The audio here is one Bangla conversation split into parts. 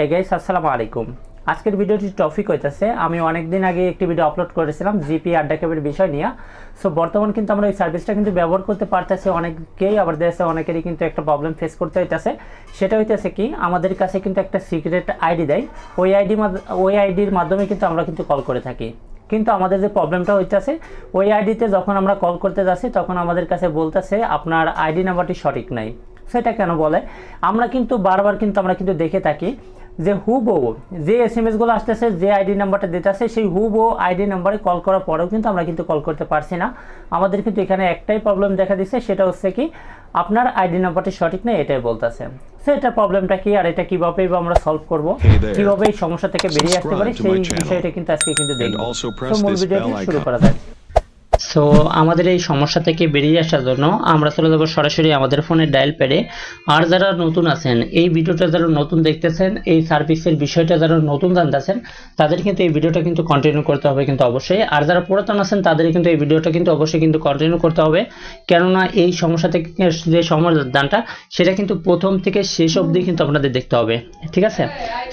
হে গাইস আসসালামু আলাইকুম। আজকের ভিডিওটি টপিক হইতেছে, আমি অনেক দিন আগে একটি ভিডিও আপলোড করেছিলাম জিপি আড্ডা ক্যাবের বিষয় নিয়ে। সো বর্তমান কিন্তু আমরা এই সার্ভিসটা কিন্তু ব্যবহার করতে পারতেছি, অনেকেই আবার দেশে অনেকেরই কিন্তু একটা প্রবলেম ফেস করতে হইতেছে। সেটা হইতেছে কি, আমাদের কাছে কিন্তু একটা সিক্রেট আইডি দেয়। ওই আইডি ওই আইডির মাধ্যমে কিন্তু আমরা কিন্তু কল করে থাকি। কিন্তু আমাদের যে প্রবলেমটা হইতেছে, ওই আইডিতে যখন আমরা কল করতে যাচ্ছি, তখন আমাদের কাছে বলতেছে, আপনার আইডি নাম্বারটি সঠিক নাই। সেটা কেন বলে? আমরা কিন্তু বারবার কিন্তু আমরা কিন্তু দেখে থাকি যে হুবহু যে এস এম এসগুলো আসতেছে যে আইডি নাম্বারটা দিতেছে সেই হুবহু আইডি নাম্বারে কল করার পরেও কিন্তু আমরা কিন্তু কল করতে পারছি না। আমাদের কিন্তু এখানে একটাই প্রবলেম দেখা দিচ্ছে সেটা হচ্ছে কি আপনার আইডি নাম্বারটি সঠিক নেই এটাই বলতেছে। সো এটা প্রবলেমটা কি আর এটা কীভাবে বা আমরা সলভ করব. কীভাবে এই সমস্যা থেকে বেরিয়ে আসতে পারি সেই বিষয়টা কিন্তু আজকে কিন্তু দেখব। তো মূল ভিডিওটি শুরু করা যাক। সো আমাদের এই সমস্যা থেকে বেরিয়ে আসার জন্য আমরা চলে যাব সরাসরি আমাদের ফোনের ডায়াল প্যাডে। আর যারা নতুন আছেন, এই ভিডিওটা যারা নতুন দেখতেছেন, এই সার্ভিসের বিষয়টা যারা নতুন জানতেছেন, তাদের কিন্তু এই ভিডিওটা কিন্তু কন্টিনিউ করতে হবে কিন্তু অবশ্যই। আর যারা পুরাতন আছেন, তাদের কিন্তু এই ভিডিওটা কিন্তু অবশ্যই কিন্তু কন্টিনিউ করতে হবে। কেননা এই সমস্যা থেকে যে সমাধানটা, সেটা কিন্তু প্রথম থেকে শেষ অবধি কিন্তু আপনাদের দেখতে হবে। ঠিক আছে?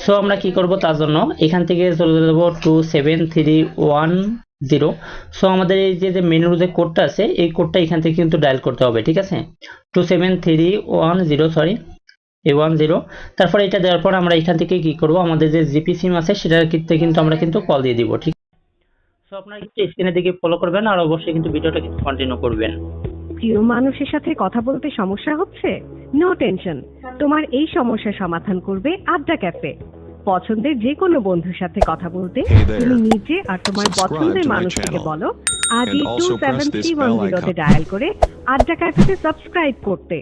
সো আমরা কি করব তার জন্য? এখান থেকে চলে যাব two seven three one zero so আমাদের এই যে মেনুর যে কোডটা আছে, এই কোডটা এখান থেকে কিন্তু ডায়াল করতে হবে, ঠিক আছে? Two seven three one zero sorry A one zero তারপর এটা দেওয়ার পর আমরা এখান থেকে কি করব? আমাদের যে জিপি সিম আছে, সেটার কিন্তু আমরা কিন্তু কল দিয়ে দিব, ঠিক সো আপনারা কিন্তু স্ক্রিনের দিকে ফলো করবেন আর অবশ্যই কিন্তু ভিডিওটা কিন্তু কন্টিনিউ করবেন। প্রিয় মানুষের সাথে কথা বলতে সমস্যা হচ্ছে? নো টেনশন তোমার এই সমস্যার সমাধান করবে আড্ডা ক্যাফে পছন্দের যে কোনো বন্ধুর সাথে কথা বলতে তুমি নিজে আর তোমার পছন্দের মানুষটিকে বলো। আজই টু সেভেন থ্রি ওয়ান জিরোতে. ডায়াল করে আড্ডা ক্যাফেতে সাবস্ক্রাইব করতে।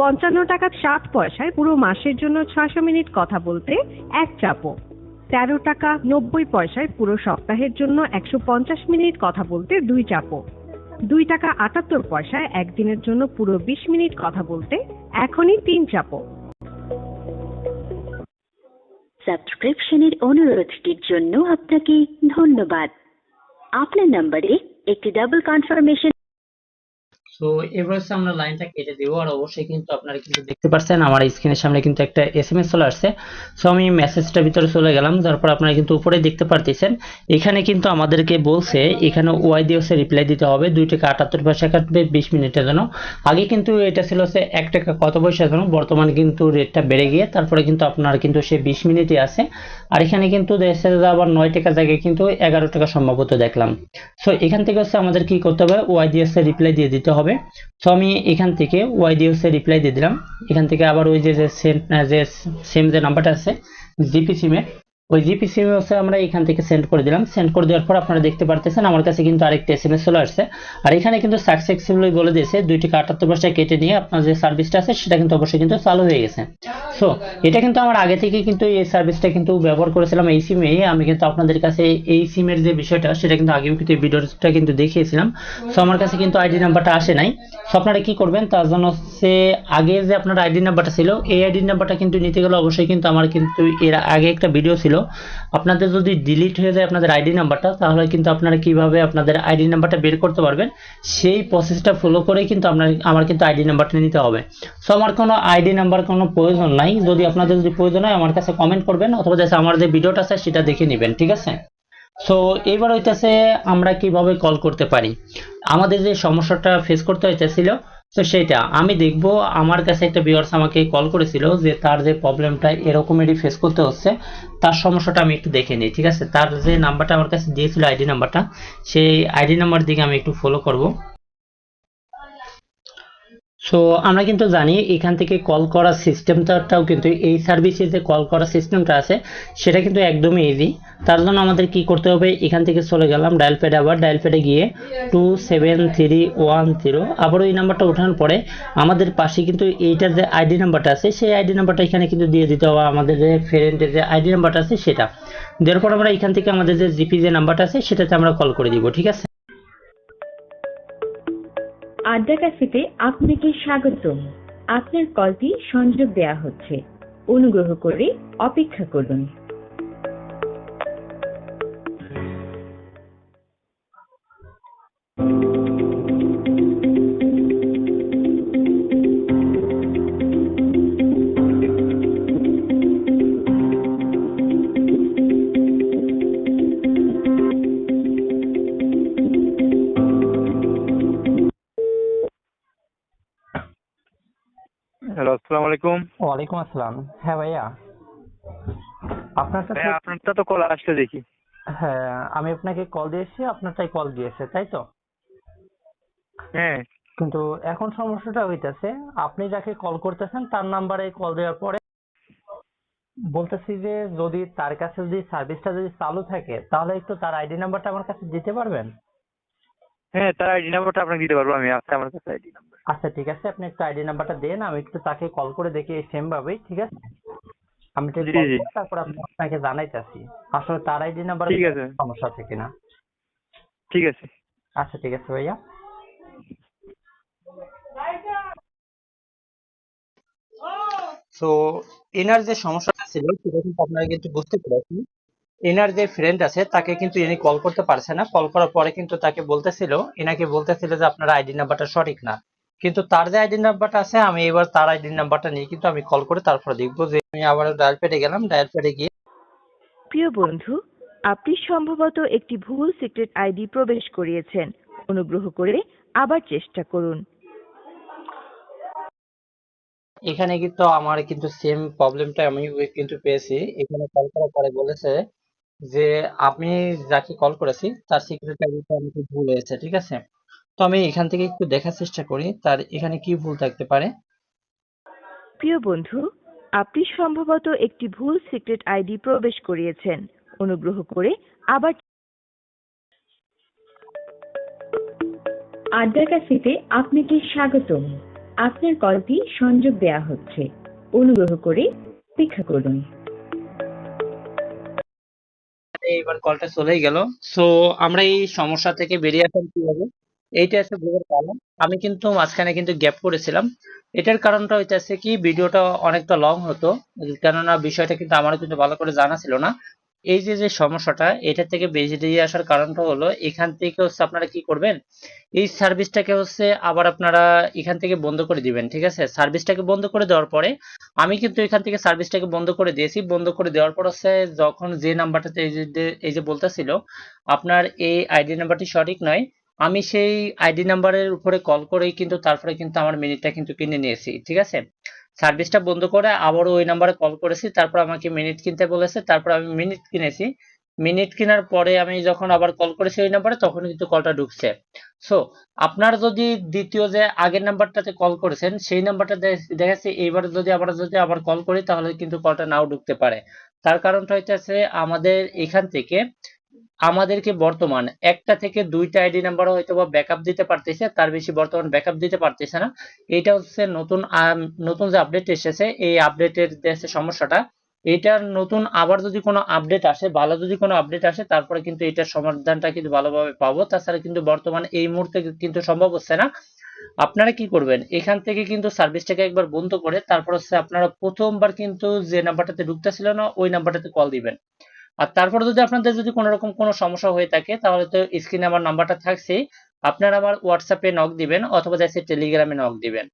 পঞ্চান্ন টাকা ষাট পয়সায় পুরো মাসের জন্য ছয়শো মিনিট কথা বলতে এক চাপো তেরো টাকা নব্বই পয়সায় পুরো সপ্তাহের জন্য একশো পঞ্চাশ মিনিট কথা বলতে দুই চাপো দুই টাকা আটাত্তর পয়সায় একদিনের জন্য পুরো বিশ মিনিট কথা বলতে এখনই তিন চাপো সাবস্ক্রিপশনের অনুরোধটির জন্য আপনাকে ধন্যবাদ। আপনার নম্বরে একটি ডাবল কনফার্মেশন সো এবার আমরা লাইনটা কেটে দেবো আর অবশ্যই কিন্তু আপনারা কিন্তু দেখতে পাচ্ছেন আমার স্ক্রিনের সামনে কিন্তু একটা এস এম এস চলে আসছে। সো আমি মেসেজটার ভিতরে চলে গেলাম তারপর আপনারা কিন্তু উপরে দেখতে পারতেছেন। এখানে কিন্তু আমাদেরকে বলছে, এখানে ওয়াই দিয়ে হচ্ছে রিপ্লাই দিতে হবে। দুই টাকা আটাত্তর পয়সা কাটবে বিশ মিনিটের জন্য। আগে কিন্তু এটা ছিল হচ্ছে এক টাকা কত পয়সার জন্য, বর্তমানে কিন্তু রেটটা বেড়ে গিয়ে, তারপরে কিন্তু আপনার কিন্তু সে বিশ মিনিটই আছে। আর এখানে কিন্তু দেশে আবার নয় টাকা জায়গায় কিন্তু এগারো টাকা সম্ভবত দেখলাম। সো এখান থেকে হচ্ছে আমাদের কি করতে হবে? ওয়াই দিয়ে হচ্ছে রিপ্লাই দিয়ে দিতে হবে। সো আমি এখান থেকে ওয়াই দিয়ে হচ্ছে রিপ্লাই দিয়ে দিলাম। এখান থেকে আবার ওই যে সেম যে সেম যে নাম্বারটা আছে জিপি সিমে ওই জিপি সিমে হচ্ছে আমরা এখান থেকে সেন্ড করে দিলাম। সেন্ড করে দেওয়ার পর আপনারা দেখতে পারতেছেন, আমার কাছে কিন্তু আরেকটা এস এম এস চলে আসছে। আর এখানে কিন্তু সাকসেসফুলি বলে দিয়েছে দুই টাকা আটাত্তর পয়সা কেটে নিয়ে আপনার যে সার্ভিসটা আছে, সেটা কিন্তু অবশ্যই কিন্তু চালু হয়ে গেছে। সো এটা কিন্তু আমার আগে থেকে কিন্তু এই সার্ভিসটা কিন্তু ব্যবহার করেছিলাম এই সিমে আমি কিন্তু আপনাদের কাছে এই সিমের যে বিষয়টা, সেটা কিন্তু আগেও কিন্তু ভিডিওটা কিন্তু দেখিয়েছিলাম। সো আমার কাছে কিন্তু আইডি নাম্বারটা আসে নাই। সো আপনারা কি করবেন, তার জন্য হচ্ছে আগে যে আপনার আইডি নাম্বারটা ছিল, এই আইডি নাম্বারটা কিন্তু নিতে গেলে অবশ্যই কিন্তু আমার কিন্তু এর আগে একটা ভিডিও ছিল। আপনাদের যদি ডিলিট হয়ে যায় আপনাদের আইডি নাম্বারটা তাহলে কিন্তু আপনারা কীভাবে আপনাদের আইডি নাম্বারটা বের করতে পারবেন, সেই প্রসেসটা ফলো করেই কিন্তু আপনার, আমার কিন্তু আইডি নাম্বারটা নিতে হবে। সো আমার কোনো আইডি নাম্বার কোনো প্রয়োজন নাই। যদি আপনাদের যদি প্রয়োজন হয়, আমার কাছে কমেন্ট করবেন, অথবা যাতে আমার যে ভিডিওটা আছে, সেটা দেখে নেবেন, ঠিক আছে? সো এবার হইতেছে আমরা কীভাবে কল করতে পারি? আমাদের যে সমস্যাটা ফেস করতে হইতেছিল তো সেটা আমি দেখব, আমার কাছে একটা ভিউয়ার্স আমাকে কল করেছিল যে তার যে প্রবলেমটা এরকমেরই ফেস করতে হচ্ছে, তার সমস্যাটা আমি একটু দেখে নিই, ঠিক আছে? তার যে নাম্বারটা আমার কাছে দিয়েছিল আইডি নাম্বারটা সেই আইডি নাম্বার দিকে আমি একটু ফলো করব। সো আমরা কিন্তু জানি এখান থেকে কল করার সিস্টেমটাও কিন্তু এই সার্ভিসে যে কল করার সিস্টেমটা আছে, সেটা কিন্তু একদমই ইজি তার জন্য আমাদের কি করতে হবে? এখান থেকে চলে গেলাম ডায়াল প্যাডে আবার। ডায়াল প্যাডে গিয়ে two seven three one zero আবার ওই নাম্বারটা ওঠানোর পরে আমাদের পাশে কিন্তু এইটার যে আইডি নাম্বারটা আছে, সেই আইডি নাম্বারটা এখানে কিন্তু দিয়ে দিতে হবে আমাদের যে ফ্রেন্ডের যে আইডি নাম্বারটা আছে, সেটা। দেওয়ার পর আমরা এখান থেকে আমাদের যে জিপি যে নাম্বারটা আছে, সেটাতে আমরা কল করে দিব, ঠিক আছে? আড্ডা ক্যাফেতে আপনাকে স্বাগতম। আপনার কলটি সংযোগ দেয়া হচ্ছে। অনুগ্রহ করে অপেক্ষা করুন। আলাইকুম। ওয়ালাইকুম আসসালাম। হ্যাঁ ভাইয়া। আপনার কাছে ভাই আপনারটা তো কল দেখি। হ্যাঁ আমি আপনাকে কল দিয়েছি আপনারটাই কল দিয়েছে তাই তো? হ্যাঁ। কিন্তু এখন সমস্যাটা হইতাছে আপনি যাকে কল করতেছেন তার নাম্বারে কল দেওয়ার পরে বলতেছি যে যদি তার কাছে যদি সার্ভিসটা যদি চালু থাকে তাহলে একটু তার আইডি নাম্বারটা আমার কাছে দিতে পারবেন? হ্যাঁ তার আইডি নাম্বারটা আপনাকে দিতে পারব আমি আছে আমার কাছে আইডি নাম্বার আচ্ছা ঠিক আছে আপনি একটু আইডি নাম্বারটা দেন আমি একটু তাকে কল করে দেখি সেম ভাবেই ঠিক আছে? আমি তারপর আপনাকে জানাইতেছি আসলে তার আইডি নাম্বার ঠিক আছে। সমস্যা আছে কিনা? ঠিক আছে। আচ্ছা ঠিক আছে ভাইয়া। তো এনার যে সমস্যাটা ছিল সেটা কিন্তু আপনারা কিন্তু বুঝতে পেরেছেন এনার যে ফ্রেন্ড আছে তাকে কিন্তু ইনি কল করতে পারছে না। কল করার পরে কিন্তু তাকে বলতেছিল এনাকে বলতেছিল যে আপনার আইডি নাম্বারটা সঠিক না। কিন্তু তার যে আইডি নাম্বারটা আছে আমি এবার তার আইডি নাম্বারটা নিয়ে কিন্তু আমি কল করে তারপরে দেখব যে আমি আবার ডায়াল প্যাডে গেলাম। ডায়াল প্যাডে গিয়ে প্রিয় বন্ধু আপনি সম্ভবত একটি ভুল সিক্রেট আইডি প্রবেশ করিয়েছেন। অনুগ্রহ করে আবার চেষ্টা করুন। এখানে কিন্তু আমার কিন্তু সেম প্রবলেমটা আমি কিন্তু পেয়েছি। এখানে কল করার পরে বলেছে যে আমি যাকে কল করেছি তার সিক্রেট আইডিটা আমাকে ভুল হয়েছে ঠিক আছে? তো আমি এখান থেকে একটু দেখার চেষ্টা করি তার এখানে কি ভুল থাকতে পারে। প্রিয় বন্ধু আপনি সম্ভবত একটি ভুল সিক্রেট আইডি প্রবেশ করিয়েছেন। অনুগ্রহ করে আবার আড্ডা ক্যাফেতে আপনাকে স্বাগতম। আপনার কলটি সংযোগ দেয়া হচ্ছে। অনুগ্রহ করে অপেক্ষা করুন। এইবার কলটা চলেই গেল। সো আমরা এই সমস্যা থেকে বেরিয়ে আসলাম কীভাবে? এইটা আছে ভুলের কারণ। আমি কিন্তু মাঝখানে কিন্তু গ্যাপ করেছিলাম। এটার কারণটা হইতেছে কি ভিডিওটা অনেকটা লং হতো। কেননা বিষয়টা কিন্তু আমারও কিন্তু ভালো করে জানা ছিল না। এই যে যে সমস্যাটা, এটা থেকে বেরিয়ে আসার কারণটা হলো, এখান থেকে হচ্ছে আপনারা কি করবেন? এই সার্ভিসটাকে হচ্ছে আবার আপনারা এখান থেকে বন্ধ করে দিবেন, ঠিক আছে? সার্ভিসটাকে বন্ধ করে দেওয়ার পরে, আমি কিন্তু এখান থেকে সার্ভিসটাকে বন্ধ করে দিয়েছি। বন্ধ করে দেওয়ার পর হচ্ছে যখন যে নাম্বারটাতে এই যে এই যে বলতেছিল, আপনার এই আইডি নাম্বারটি সঠিক নয়, আমি সেই আইডি নাম্বারের উপরে কল করেই কিন্তু তারপরে কিন্তু আমার মিনিটটা কিন্তু কিনে নিয়েছি, ঠিক আছে? সার্ভিসটা বন্ধ করে আবারও ওই নাম্বারে কল করেছি, তারপর আমাকে মিনিট কিনতে বলেছে, তারপর আমি মিনিট কিনেছি। মিনিট কেনার পরে আমি যখন আবার কল করেছি ওই নাম্বারে তখন কিন্তু কলটা ঢুকছে। সো আপনার যদি দ্বিতীয় যে আগের নাম্বারটাতে কল করেছেন, সেই নাম্বারটা দেখা এইবার যদি আমরা যদি আবার কল করি, তাহলে কিন্তু কলটা নাও ঢুকতে পারে। তার কারণটা হইতেছে, আমাদের এখান থেকে আমাদেরকে বর্তমান একটা থেকে দুইটা আইডি নাম্বার হয়তো বা ব্যাকআপ দিতে পারতেছে, তার বেশি বর্তমান ব্যাকআপ দিতে পারতেছে না। এটা হচ্ছে নতুন নতুন যে আপডেট এসেছে, এই আপডেটের দেশে সমস্যাটা, এটার নতুন আবার যদি কোনো আপডেট আসে, ভালো যদি কোনো আপডেট আসে, তারপরে কিন্তু এটার সমাধানটা কিন্তু ভালোভাবে পাবো। তাছাড়া কিন্তু বর্তমানে এই মুহূর্তে কিন্তু সম্ভব হচ্ছে না। আপনারা কি করবেন? এখান থেকে কিন্তু সার্ভিসটাকে একবার বন্ধ করে, তারপর হচ্ছে আপনারা প্রথমবার কিন্তু যে নাম্বারটাতে ঢুকতেছিল না, ওই নাম্বারটাতে কল দিবেন। আর তারপরে যদি আপনাদের যদি কোনো রকম কোনো সমস্যা হয়ে থাকে, তাহলে তো স্ক্রিনে আমার নাম্বারটা থাকছেই। আপনারা আমার হোয়াটসঅ্যাপে নক দিবেন, অথবা যাচ্ছে টেলিগ্রামে নক দিবেন।